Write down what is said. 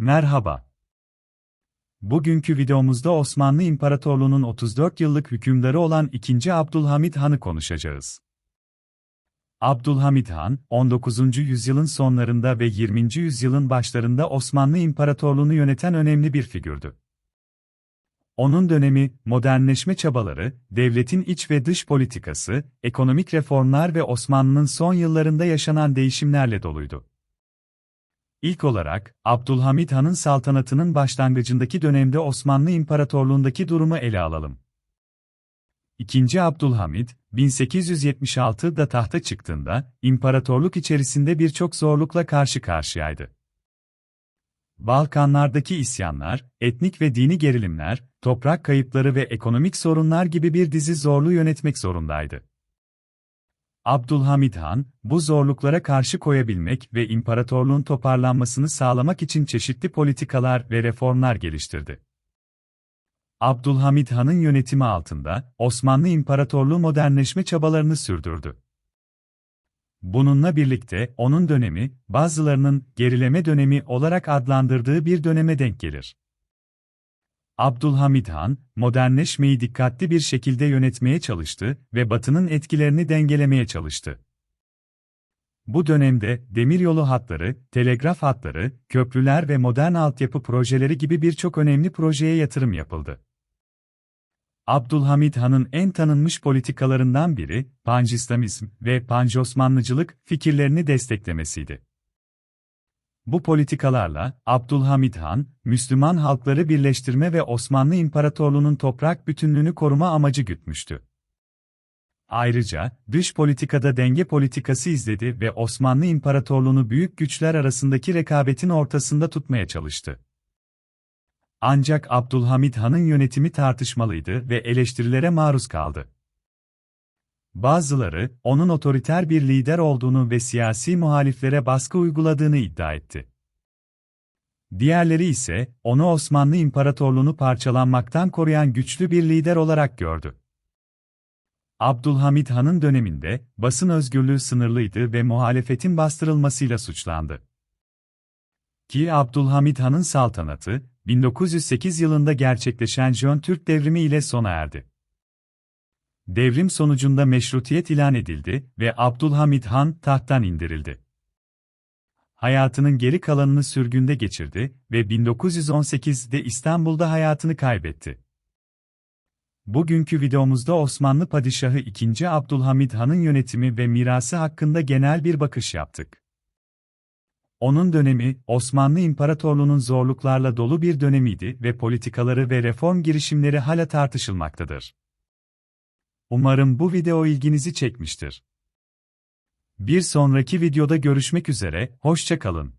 Merhaba. Bugünkü videomuzda Osmanlı İmparatorluğu'nun 34 yıllık hükümdarı olan 2. Abdülhamit Han'ı konuşacağız. Abdülhamit Han, 19. yüzyılın sonlarında ve 20. yüzyılın başlarında Osmanlı İmparatorluğu'nu yöneten önemli bir figürdü. Onun dönemi, modernleşme çabaları, devletin iç ve dış politikası, ekonomik reformlar ve Osmanlı'nın son yıllarında yaşanan değişimlerle doluydu. İlk olarak, Abdülhamit Han'ın saltanatının başlangıcındaki dönemde Osmanlı İmparatorluğundaki durumu ele alalım. İkinci Abdülhamit, 1876'da tahta çıktığında, imparatorluk içerisinde birçok zorlukla karşı karşıyaydı. Balkanlardaki isyanlar, etnik ve dini gerilimler, toprak kayıpları ve ekonomik sorunlar gibi bir dizi zorluğu yönetmek zorundaydı. Abdülhamid Han, bu zorluklara karşı koyabilmek ve imparatorluğun toparlanmasını sağlamak için çeşitli politikalar ve reformlar geliştirdi. Abdülhamid Han'ın yönetimi altında Osmanlı İmparatorluğu modernleşme çabalarını sürdürdü. Bununla birlikte onun dönemi, bazılarının gerileme dönemi olarak adlandırdığı bir döneme denk gelir. Abdülhamid Han, modernleşmeyi dikkatli bir şekilde yönetmeye çalıştı ve Batı'nın etkilerini dengelemeye çalıştı. Bu dönemde demiryolu hatları, telegraf hatları, köprüler ve modern altyapı projeleri gibi birçok önemli projeye yatırım yapıldı. Abdülhamid Han'ın en tanınmış politikalarından biri, Panchislamizm ve Pancosmanlıcılık fikirlerini desteklemesiydi. Bu politikalarla Abdülhamid Han, Müslüman halkları birleştirme ve Osmanlı İmparatorluğu'nun toprak bütünlüğünü koruma amacı gütmüştü. Ayrıca, dış politikada denge politikası izledi ve Osmanlı İmparatorluğu'nu büyük güçler arasındaki rekabetin ortasında tutmaya çalıştı. Ancak Abdülhamid Han'ın yönetimi tartışmalıydı ve eleştirilere maruz kaldı. Bazıları, onun otoriter bir lider olduğunu ve siyasi muhaliflere baskı uyguladığını iddia etti. Diğerleri ise, onu Osmanlı İmparatorluğunu parçalanmaktan koruyan güçlü bir lider olarak gördü. Abdülhamid Han'ın döneminde, basın özgürlüğü sınırlıydı ve muhalefetin bastırılmasıyla suçlandı. Ki Abdülhamid Han'ın saltanatı, 1908 yılında gerçekleşen Jön Türk devrimi ile sona erdi. Devrim sonucunda meşrutiyet ilan edildi ve Abdülhamid Han tahttan indirildi. Hayatının geri kalanını sürgünde geçirdi ve 1918'de İstanbul'da hayatını kaybetti. Bugünkü videomuzda Osmanlı Padişahı 2. Abdülhamid Han'ın yönetimi ve mirası hakkında genel bir bakış yaptık. Onun dönemi, Osmanlı İmparatorluğu'nun zorluklarla dolu bir dönemiydi ve politikaları ve reform girişimleri hala tartışılmaktadır. Umarım bu video ilginizi çekmiştir. Bir sonraki videoda görüşmek üzere, hoşça kalın.